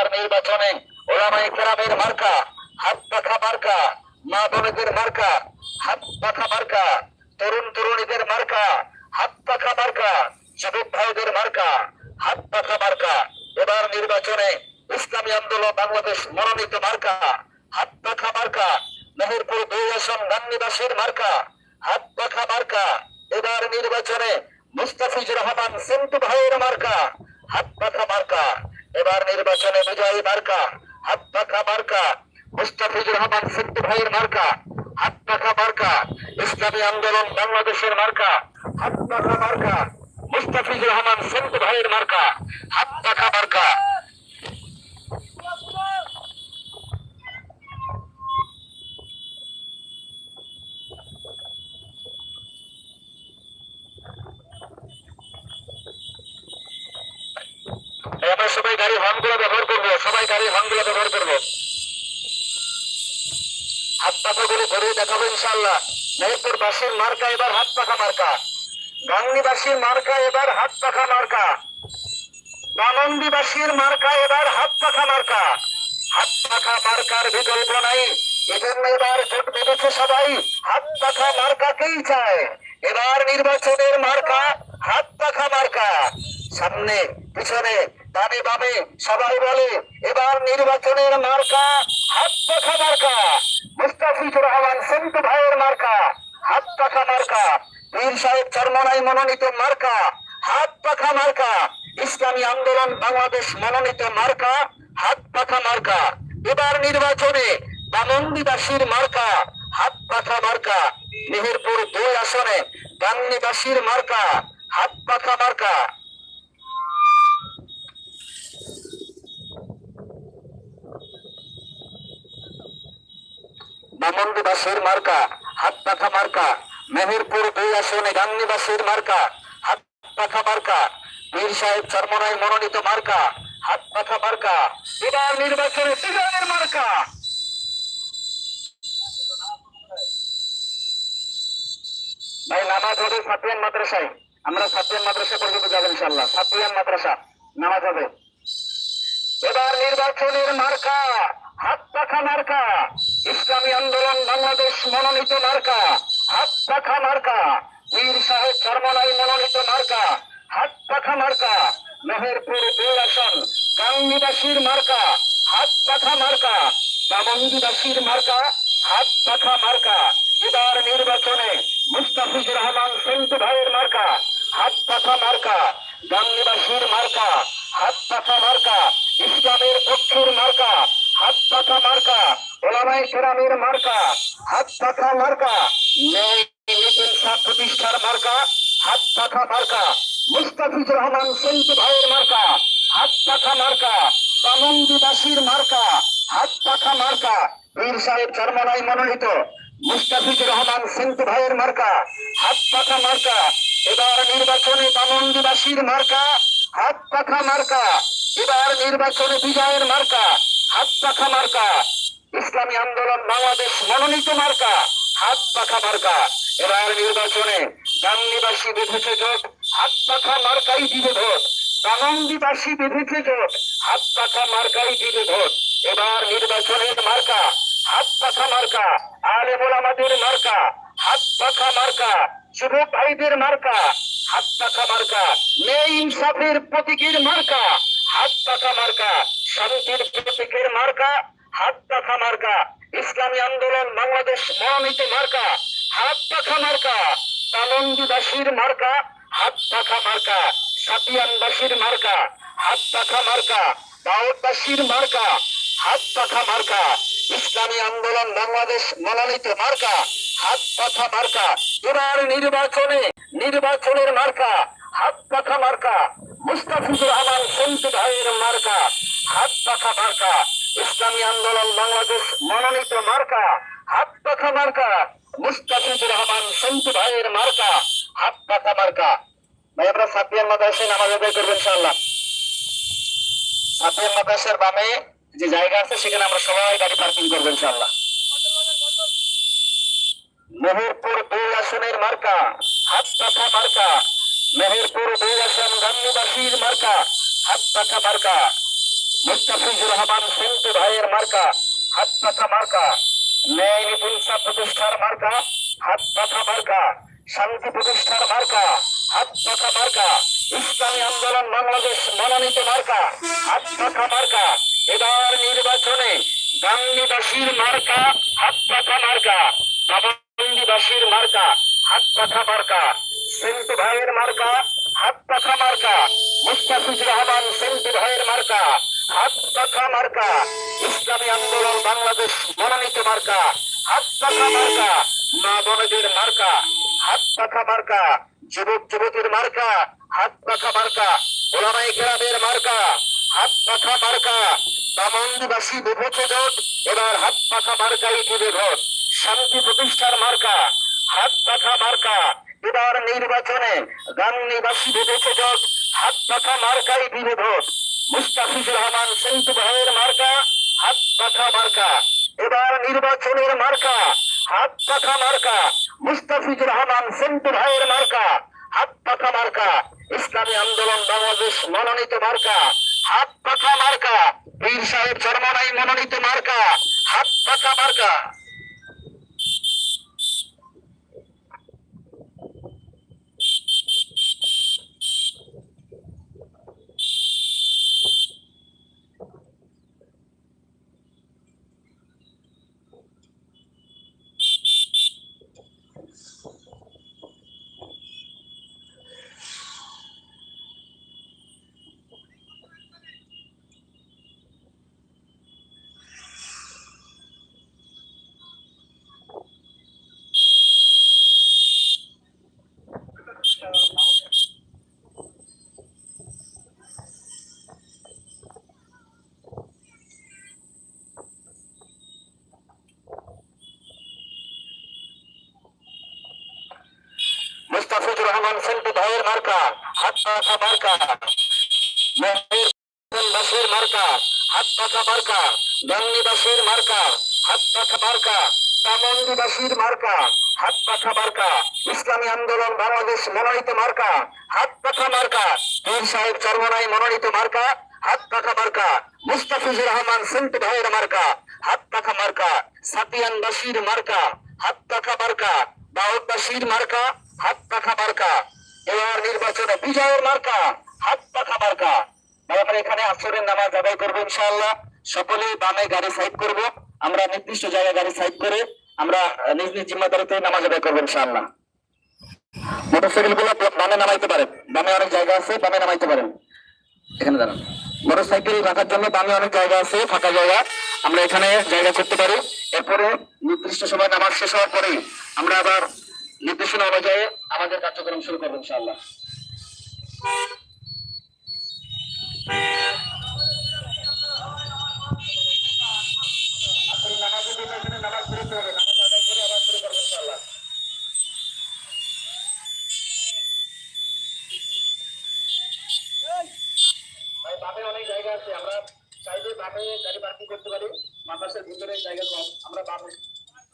এবার নির্বাচনে ওলামাই কেরামের মার্কা হাত পাখা মার্কা মা বোনেদের মার্কা হাত পাখা মার্কা, তরুণ তরুণীদের মার্কা হাত পাখা মার্কা, যুবক ভাইদের মার্কা হাত পাখা মার্কা। এবার নির্বাচনে ইসলামী আন্দোলন বাংলাদেশ মনোনীত মার্কা হাত পাখা মার্কা, মেহেরপুর দুই আসন গান্নিবাসীর মার্কা হাত পাখা মার্কা। এবার নির্বাচনে মুস্তাফিজুর রহমান সেন্টু ভাইয়ের মার্কা হাত পাখা মার্কা। এবার নির্বাচনে বিজয়ী মার্কা হাত পাখা মার্কা, মুস্তাফিজুর রহমান সেন্টু ভাইয়ের মার্কা হাত পাখা মার্কা, ইসলামী আন্দোলন বাংলাদেশের মার্কা হাত পাখা মার্কা, মুস্তাফিজুর রহমান সেন্টু ভাইয়ের মার্কা হাত পাখা মার্কা। আমরা সবাই গাড়ি হর্নগুলো ব্যবহার করব, সবাই গাড়ি হর্নগুলো ব্যবহার করব। হাত পাখাগুলো ঘুরিয়ে দেখাবো ইনশাল্লাহ মেহেরপুর বাসীর মার্কা এবার হাত পাখা মার্কা। গাংনিবাসীর মার্কা এবার হাত পাখা মার্কা। বানন্দিবাসীর মার্কা এবার হাত পাখা মার্কা। হাত পাখা মার্কার বিকল্প নাই। এজন্য এবার ভোট বেঁধেছে সবাই। হাত পাখা মার্কাকেই চায়। এবার নির্বাচনের মার্কা হাত পাখা মার্কা। সামনে, পিছনে ডানে বামে সবাই বলে, এবার নির্বাচনের মার্কা হাত পাখা মার্কা। মুস্তাফিজুর রহমান সেন্টু ভাইয়ের মার্কা হাত পাখা মার্কা। বীর সাহেব চর্মনাই মনোনীত মার্কা হাত পাখা মার্কা। ইসলামী আন্দোলন বাংলাদেশ মনোনীত মার্কা হাত পাখা মার্কা। এবার নির্বাচনে বামন্দিবাসীর মার্কা হাত পাখা মার্কা। মেহেরপুর দুই আসনে গান্নিবাসীর মার্কা হাত পাখা মার্কা। বামন্দিবাসীর মার্কা হাত পাখা মার্কা, মেহেরপুর দুই আসনে গান্নিবাসীর মার্কা হাত পাখা মার্কা বীর সাহেব চর্মনাই মনোনীত মার্কা হাত পাখা মার্কা এবার নির্বাচনে বিজয়ের মার্কা। ভাই, নামাজ হবে সাতিয়ান মাদ্রাসায়। আমরা সাতিয়ান মাদ্রাসা পর্যন্ত যাব ইনশাল্লাহ সাতিয়ান মাদ্রাসা, নামাজ হবে। এবার নির্বাচনের মার্কা হাত পাখা মার্কা। ইসলামী আন্দোলন বাংলাদেশ মনোনীত মার্কা হাত পাখা মার্কা বীর সাহেব চর্মলাই মনোনীত মার্কা হাত পাখা মার্কা মেহেরপুর দুই আসন, গাঙ্গিবাসীর মার্কা হাত পাখা মার্কা দামঙ্গিবাসীর মার্কা হাত পাখা মার্কা। এবার নির্বাচনে মুস্তাফিজুর রহমান সেন্টু ভাইয়ের মার্কা হাত পাখা মার্কা গাঙ্গিবাসীর মার্কা হাত পাখা মার্কা ইসলামের পক্ষের মার্কা হাত পাখা মার্কা ওলামাই কেরামের মার্কা হাত মার্কা। প্রতিষ্ঠার মার্কা, হাত পাখা মার্কা। মুস্তাফিজুর রহমান সেন্টু ভাইয়ের মার্কা, হাত পাখা মার্কা। বামন্দিবাসীর মার্কা, হাত পাখা মার্কা। বীর সাহেব চর্মনাই মনোনীত, মুস্তাফিজুর রহমান সেন্টু ভাইয়ের মার্কা, হাত পাখা মার্কা। এবার নির্বাচনে বামন্দিবাসীর মার্কা, হাত পাখা মার্কা। এবার নির্বাচনে বিজয়ের মার্কা, হাত পাখা মার্কা। ইসলামী আন্দোলন বাংলাদেশ মনোনীত মার্কা। হাত পাখা মার্কা। এবার নির্বাচনে গাঙ্গিবাসী বেঁধেছে জোট হাত পাখা মার্কাই দিবে ভোট। গাঙ্গিবাসী বেঁধেছে জোট হাত পাখা মার্কাই দিবে ভোট। এবার নির্বাচনের মার্কা হাত পাখা মার্কা আলে মোলামাদের মার্কা হাত পাখা মার্কা যুবক ভাইদের মার্কা হাত পাখা মার্কা নেই ইনসাফের প্রতীকের মার্কা হাত পাখা মার্কা, শান্তির প্রতীকের মার্কা হাত পাখা মার্কা, ইসলামী আন্দোলন, বাংলাদেশ মনোনীত মার্কা হাত পাখা মার্কা তালন্দিবাসীর মার্কা হাত পাখা মার্কা সাতিয়ানবাসীর মার্কা হাত পাখা মার্কা, দাউদবাসীর মার্কা হাত পাখা মার্কা, ইসলামী আন্দোলন, বাংলাদেশ মনোনীত মার্কা হাত পাখা মার্কা, এবার নির্বাচনে নির্বাচনের মার্কা হাত পাখা মার্কা, মুস্তাফিজুর রহমান সন্তু ভাইয়ের মার্কা হাত পাখা মার্কা ইসলামী আন্দোলন বাংলাদেশ মনোনীত মার্কা হাত পাখা মার্কা, মুস্তাফিজুর রহমান সন্তু ভাইয়ের মার্কা হাত পাখা মার্কা। ভাই আমরা সাপিয়ান মাদ্রাসায় নামাজ আদায় করব ইনশাআল্লাহ। সাপিয়ান মাদ্রাসার বামে যে জায়গা আছে, সেখানে আমরা সবাই গাড়ি পার্কিং করব, ইনশাআল্লাহ। মেহেরপুর দুই আসনের মার্কা হাত পাখা মার্কা। মেহেরপুর দুই আসন গান্ধীবাসীর মার্কা হাত পাখা মার্কা। মুস্তাফিজুর রহমান সেন্টু ভাইয়ের মার্কা হাত পাখা মার্কা, ন্যায় নিপুণসা প্রতিষ্ঠার মার্কা হাত পাখা মার্কা, শান্তি প্রতিষ্ঠার মার্কা হাত পাখা মার্কা, ইসলামী আন্দোলন বাংলাদেশ মনোনীত মার্কা হাত পাখা মার্কা, এবার নির্বাচনে গাঙ্গিবাসীর মার্কা হাত পাখা মার্কা বাবান্দিবাসীর মার্কা হাত পাখা মার্কা সেন্টু ভাইয়ের মার্কা হাত পাখা মার্কা, মুস্তাফিজুর রহমান সেন্টু ভাইয়ের মার্কা হাত পাখা মার্কা। ইসলামী আন্দোলন বাংলাদেশ মনোনীত মার্কা। হাত পাখা মার্কা, মা বোনদের মার্কা। হাত পাখা মার্কা, যুবক যুবতীর মার্কা। হাত পাখা মার্কা ওলামাই গ্রামের মার্কা। হাত পাখা মার্কা বামন্দিবাসী বিভূত জোট, এবার হাত পাখা মার্কাই দিবে ভোট। শান্তি প্রতিষ্ঠার মার্কা। হাত পাখা মার্কা, এবার নির্বাচনে গাংনিবাসী বিভূত জোট হাত পাখা মার্কাই দিবে ভোট। মুস্তাফিজুর রহমান সেন্টু ভাইয়ের মার্কা, হাত পাখা মার্কা। এবার নির্বাচনের মার্কা, হাত পাখা মার্কা। মুস্তাফিজুর রহমান সেন্টু ভাইয়ের মার্কা, হাত পাখা মার্কা। ইসলামী আন্দোলন বাংলাদেশ মনোনীত মার্কা, হাত পাখা মার্কা। পীর সাহেব চরমনাই মনোনীত মার্কা, হাত পাখা মার্কা। মুস্তাফিজুর রহমান সেন্টু ভাইয়ের মার্কা হাত পাখা মার্কা বাসের মার্কা হাত পাখা মার্কা গান্নিবাসীর মার্কা হাত পাখা মার্কা তামন্দিবাসীর মার্কা হাত পাখা মার্কা ইসলামী আন্দোলন বাংলাদেশ মনোনীত মার্কা হাত পাখা মার্কা পীর সাহেব চরমনাই মনোনীত মার্কা হাত পাখা মার্কা মুস্তাফিজুর রহমান সেন্টু ভাইয়ের মার্কা হাত পাখা মার্কা সাতিয়ান বাসির মার্কা হাত পাখা মার্কা দাউদবাসীর মার্কা হাত পাখা এবার বিজয়ের মার্কা, হাত পাখা মার্কা। আমরা এখানে আসরের নামাজ আদায় করব ইনশাআল্লাহ। সকলে বামে গাড়ি সাইড করব। আমরা নির্দিষ্ট জায়গায় গাড়ি সাইড করে আমরা নিজ নিজ জিম্মাদারিতে নামাজ আদায় করব ইনশাআল্লাহ। মোটরসাইকেলগুলো বামে নামাইতে পারেন। বামে অনেক জায়গা আছে, বামে নামাইতে পারেন। এখানে দাঁড়ান। মোটরসাইকেল রাখার জন্য বামে অনেক জায়গা আছে, ফাঁকা জায়গা। আমরা এখানে জায়গা করতে পারি। এরপরে নির্দিষ্ট সময় নামাজ শেষ হওয়ার পরে আমরা আবার নির্দেশনা অনুযায়ী আমাদের কার্যক্রম শুরু করব ইনশাআল্লাহ।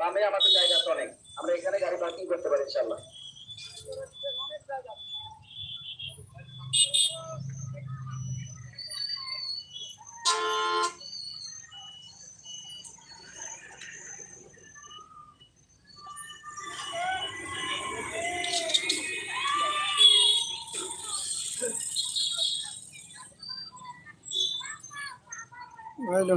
বামে আমাদের জায়গা অনেক আমরা এখানে গাড়ি পার্কিং করতে পারি ইনশাল্লাহ হ্যালো